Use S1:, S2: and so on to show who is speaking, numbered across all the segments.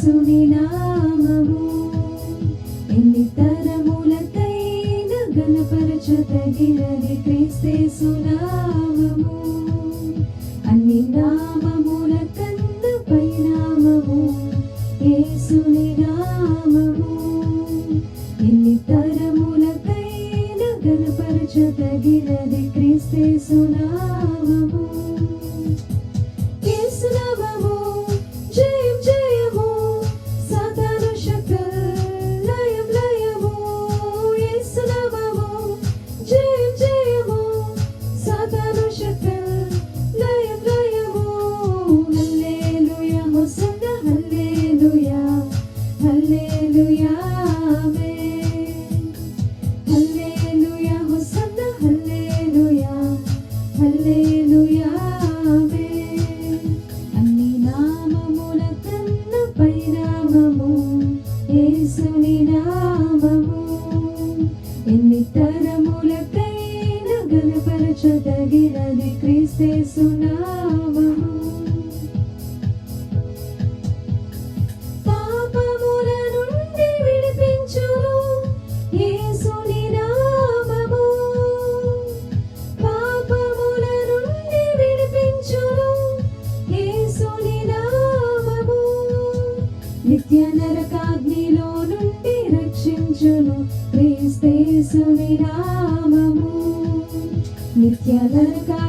S1: యేసుని నామము. ఎన్ని తరములకైన గణపరచదగినది క్రీస్తేసు నామము. అన్ని నామముల కందు పైనామము. యేసుని నామము గణపరచదగినది క్రీస్తేసు yeah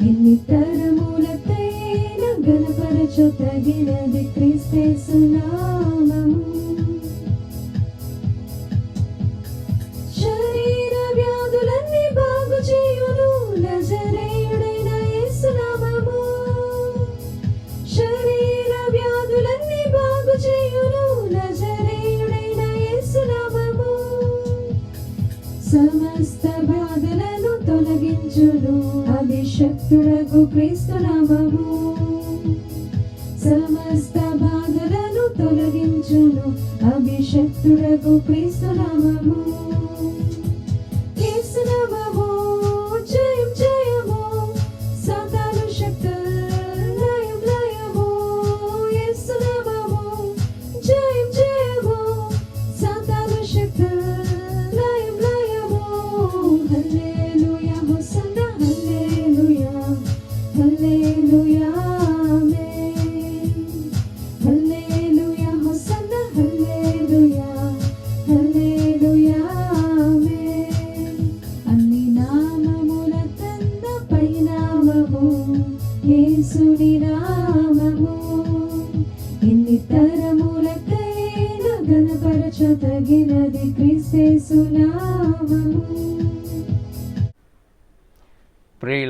S1: ఎన్ని తరములకైన గణపరచు తగినది క్రీస్తేసు సమస్త బాధలను తొలగించును అభిషక్తుడకు క్రీస్తునామము సమస్త బాధలను తొలగించును. అభిషక్తుడకు క్రీస్తు నామము.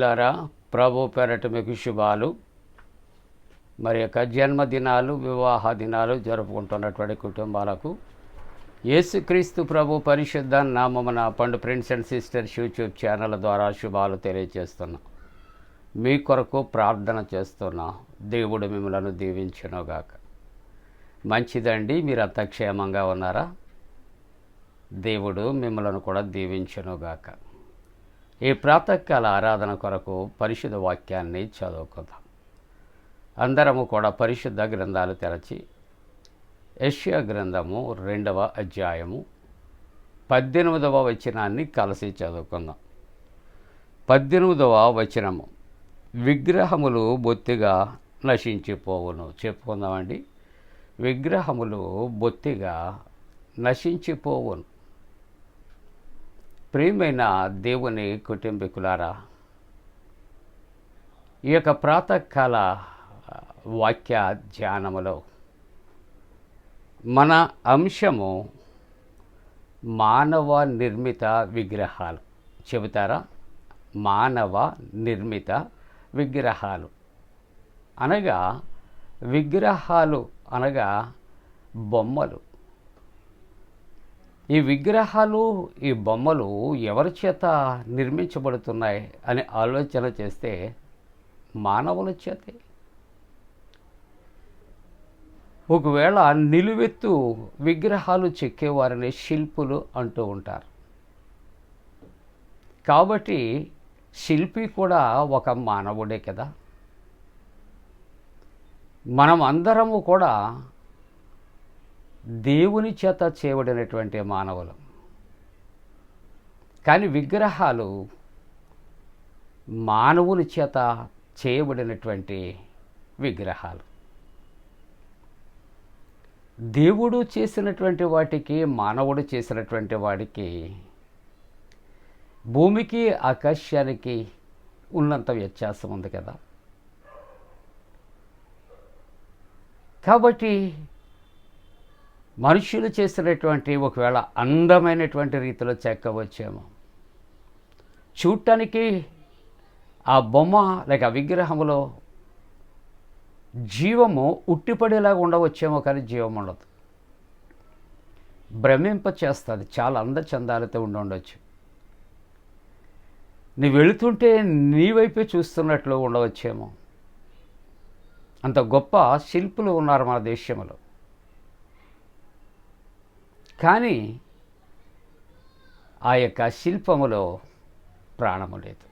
S2: ప్రియులారా ప్రభు పేరట మీకు శుభాలు. మరి యొక్క జన్మదినాలు వివాహ దినాలు జరుపుకుంటున్నటువంటి కుటుంబాలకు యేసుక్రీస్తు ప్రభు పరిశుద్ధ నామమున పండు friends and sisters YouTube channel ద్వారా శుభాలు తెలియజేస్తున్నా. మీ కొరకు ప్రార్థన చేస్తున్నా. దేవుడు మిమ్మలను దీవించునుగాక. మంచిదండి మీరంతా క్షేమంగా ఉన్నారా? దేవుడు మిమ్మలను కూడా దీవించునుగాక. ఈ ప్రాతకాల ఆరాధన కొరకు పరిశుద్ధ వాక్యాన్ని చదువుకుందాం. అందరము కూడా పరిశుద్ధ గ్రంథాలు తెరచి యష్యా గ్రంథము రెండవ అధ్యాయము పద్దెనిమిదవ వచనాన్ని కలిసి చదువుకుందాం. పద్దెనిమిదవ వచనము విగ్రహములు బొత్తిగా నశించిపోవును. చెప్పుకుందామండి. విగ్రహములు బొత్తిగా నశించిపోవును. ప్రియమైన దేవుని కుటుంబీకులారా ఈ యొక్క ప్రాతకాల వాక్య ధ్యానములో మన అంశము మానవ నిర్మిత విగ్రహాలు. చెబుతారా? మానవ నిర్మిత విగ్రహాలు. అనగా విగ్రహాలు అనగా బొమ్మలు. ఈ విగ్రహాలు ఈ బొమ్మలు ఎవరి చేత నిర్మించబడుతున్నాయి అని ఆలోచన చేస్తే మానవుల చేతే? ఒకవేళ నిలువెత్తు విగ్రహాలు చెక్కేవారిని శిల్పులు అంటూ ఉంటారు. కాబట్టి శిల్పి కూడా ఒక మానవుడే కదా. మనం అందరము కూడా దేవుని చేత చేయబడినటువంటి మానవులు. కానీ విగ్రహాలు మానవుని చేత చేయబడినటువంటి విగ్రహాలు. దేవుడు చేసినటువంటి వాటికి మానవుడు చేసినటువంటి వాడికి భూమికి ఆకాశానికి ఉన్నంత వ్యత్యాసం ఉంది కదా. కాబట్టి మనుషులు చేసినటువంటి ఒకవేళ అందమైనటువంటి రీతిలో చెక్కవచ్చేమో. చూడటానికి ఆ బొమ్మ లేక ఆ విగ్రహంలో జీవము ఉట్టిపడేలాగా ఉండవచ్చేమో కానీ జీవం ఉండదు. భ్రమింప చేస్తుంది చాలా అందచందాలతో ఉండి ఉండవచ్చు నీ వెళుతుంటే నీ వైపే చూస్తున్నట్లు ఉండవచ్చేమో. అంత గొప్ప శిల్పులు ఉన్నారు మన దేశంలో. కానీ ఆ యొక్క శిల్పములో ప్రాణము లేదు.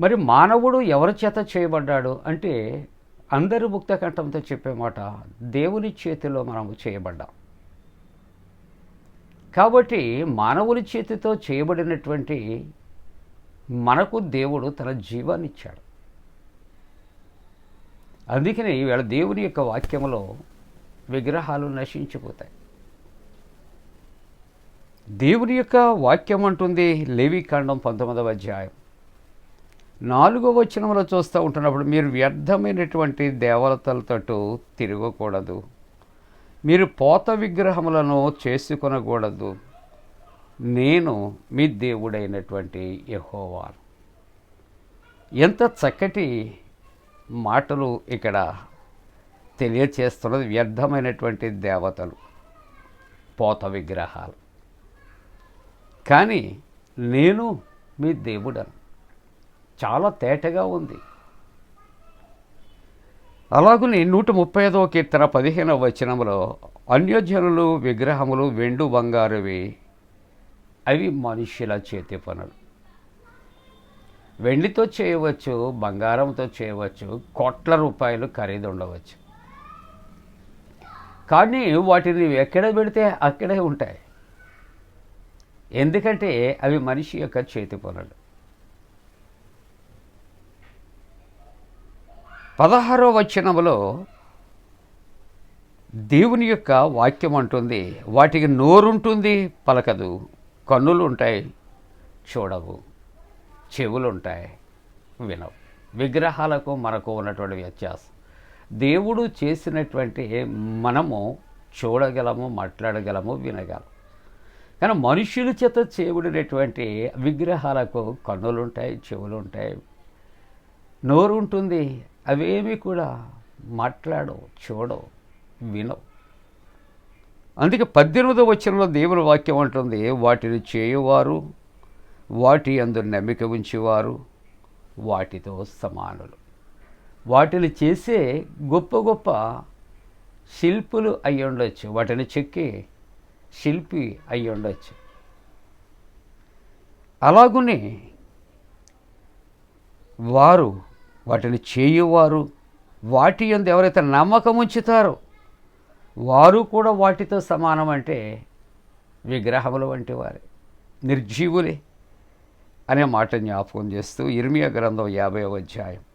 S2: మరి మానవుడు ఎవరి చేత చేయబడ్డాడు అంటే అందరి ముక్త కంఠంతో చెప్పే మాట దేవుని చేతిలో మనము చేయబడ్డాం. కాబట్టి మానవుని చేతితో చేయబడినటువంటి మనకు దేవుడు తన జీవాన్ని ఇచ్చాడు. అందుకని ఈవేళ దేవుని యొక్క వాక్యములో విగ్రహాలు నశించిపోతాయి. దేవుని యొక్క వాక్యం అంటుంది లేవికాండం పంతొమ్మిదవ అధ్యాయం. నాలుగో వచనంలో చూస్తూ ఉంటున్నప్పుడు మీరు వ్యర్థమైనటువంటి దేవతలతో తిరగకూడదు. మీరు పోత విగ్రహములను చేసుకొనకూడదు. నేను మీ దేవుడైనటువంటి యహోవాను ఎంత చక్కటి మాటలు ఇక్కడ తెలియచేస్తున్నది వ్యర్థమైనటువంటి దేవతలు పోత విగ్రహాలు. కానీ నేను మీ దేవుడను. చాలా తేటగా ఉంది. అలాగనే నూట ముప్పై ఐదవ కీర్తన పదిహేనవ వచనంలో అన్యజనులు విగ్రహములు వెండు బంగారువి అవి మనుష్యుల చేతి పనులు. వెండితో చేయవచ్చు బంగారంతో చేయవచ్చు కోట్ల రూపాయలు ఖరీదు ఉండవచ్చు. కానీ వాటిని ఎక్కడ పెడితే అక్కడే ఉంటాయి. ఎందుకంటే అవి మనిషి యొక్క చేతి పనులు. పదహారో వచనములో దేవుని యొక్క వాక్యం అంటుంది వాటికి నోరుంటుంది పలకదు. కన్నులు ఉంటాయి చూడవు. చెవులు ఉంటాయి వినవు. విగ్రహాలకు మనకు ఉన్నటువంటి వ్యత్యాసం. దేవుడు చేసినటువంటి మనము చూడగలము మాట్లాడగలము వినగలము కానీ మనుషుల చేత చేయబడినటువంటి విగ్రహాలకు కన్నులు ఉంటాయి చెవులు ఉంటాయి నోరు ఉంటుంది అవేమి కూడా మాట్లాడవు చూడవు వినవు. అందుకే పద్దెనిమిదో వచనంలో దేవుని వాక్యం ఉంటుంది వాటిని చేయువారు వాటి అందు నమ్మిక ఉంచేవారు వాటితో సమానులు. వాటిని చేసే గొప్ప గొప్ప శిల్పులు అయి ఉండొచ్చు. వాటిని చెక్కి శిల్పి అయి ఉండొచ్చు. అలాగునే వారు వాటిని చేయువారు వాటి ఎందు ఎవరైతే నమ్మకం ఉంచుతారో వారు కూడా వాటితో సమానం అంటే విగ్రహములు వంటి వారే నిర్జీవులే అనే మాట జ్ఞాపకం చేస్తూ ఇర్మియా గ్రంథం యాభై అధ్యాయం.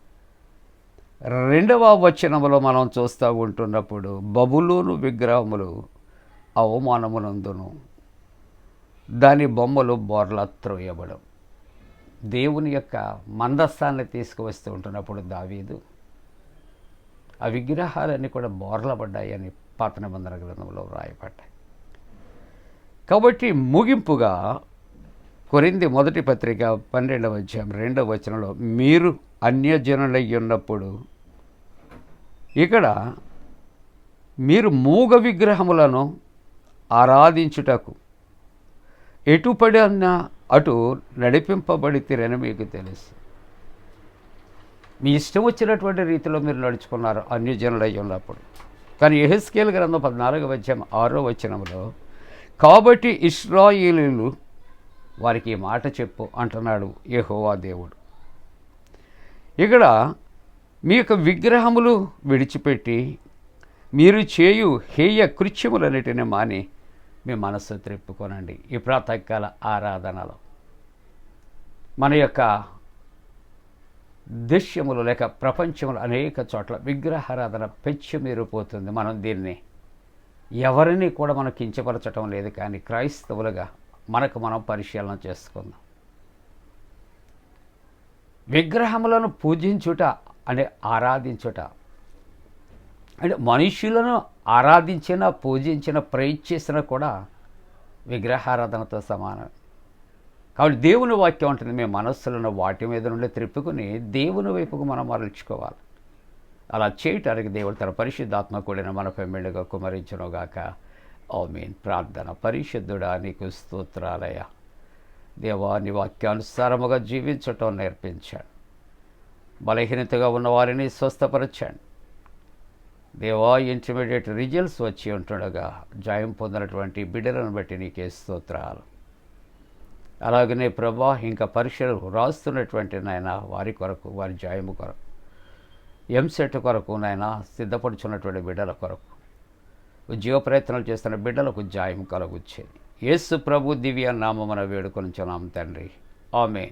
S2: రెండవ వచనములో మనం చూస్తూ ఉంటున్నప్పుడు బబులోను విగ్రహములు అవమానమునందును. దాని బొమ్మలు బోర్లా త్రోయబడం దేవుని యొక్క మందస్థాన్ని తీసుకువస్తూ ఉంటున్నప్పుడు దావీదు ఆ విగ్రహాలన్నీ కూడా బోర్లబడ్డాయని పాత నిబంధన గ్రంథంలో వ్రాయబడ్డాయి. కాబట్టి ముగింపుగా కొరింది మొదటి పత్రిక పన్నెండవ అధ్యాయం రెండవ వచనంలో మీరు అన్యజనులై ఉన్నప్పుడు ఇక్కడ మీరు మూగ విగ్రహములను ఆరాధించుటకు ఎటుపడి అన్న అటు నడిపింపబడితేరని మీకు తెలుసు. మీ ఇష్టం వచ్చినటువంటి రీతిలో మీరు నడుచుకున్నారు అన్యజనులై ఉన్నప్పుడు. కానీ ఎహెస్కేల్ గ్రంథం పద్నాలుగవ అధ్యాయం ఆరో వచనంలో కాబట్టి ఇస్రాయేలీలు వారికి ఈ మాట చెప్పు అంటున్నాడు యహోవా దేవుడు. ఇక్కడ మీ యొక్క విగ్రహములు విడిచిపెట్టి మీరు చేయు హేయ కృత్యములన్నిటిని మాని మీ మనస్సు త్రిప్పుకొనండి. ఈ ప్రాతకాల ఆరాధనలో మన యొక్క దృశ్యములు లేక ప్రపంచములు అనేక చోట్ల విగ్రహారాధన పెచ్చు మీరిపోతుంది మనం దీన్ని ఎవరిని కూడా మనం కించపరచటం లేదు కానీ క్రైస్తవులుగా మనకు మనం పరిశీలన చేసుకుందాం. విగ్రహములను పూజించుట అంటే ఆరాధించుట. అంటే మనుషులను ఆరాధించిన పూజించిన ప్రయత్నించిన కూడా విగ్రహారాధనతో సమానం. కాబట్టి దేవుని వాక్యం ఉంటుంది మీ మనస్సులను వాటి మీద నుండి త్రిప్పుకుని దేవుని వైపుకు మనం మరల్చుకోవాలి. అలా చేయటానికి దేవుడు తన పరిశుద్ధాత్మ కూడిన మన పెమ్మిళ్ళగా కుమరించనుగాక. ఓ మీన్ ప్రార్థన పరిశుద్ధుడా నీకు స్తోత్రాలయ దేవా నీ వాక్యానుసారముగా జీవించటం నేర్పించాడు. బలహీనతగా ఉన్న వారిని స్వస్థపరచండి. దేవా ఇంటర్మీడియట్ రిజల్ట్స్ వచ్చి ఉంటుండగా జాయం పొందినటువంటి బిడ్డలను బట్టి నీకే స్తోత్రాలు. అలాగనే ప్రభా ఇంకా పరీక్షలు రాస్తున్నటువంటి నాయన వారి కొరకు వారి జాయము కొరకు ఎంసెట్ కొరకు నాయన సిద్ధపడుచున్నటువంటి బిడ్డల కొరకు ఉద్యోగ ప్రయత్నాలు చేస్తున్న బిడ్డలకు జాయం కలుగుచ్చేది. యేసు ప్రభు దివ్య నామమున వేడుకొనిచున్నాం తండ్రి. ఆమె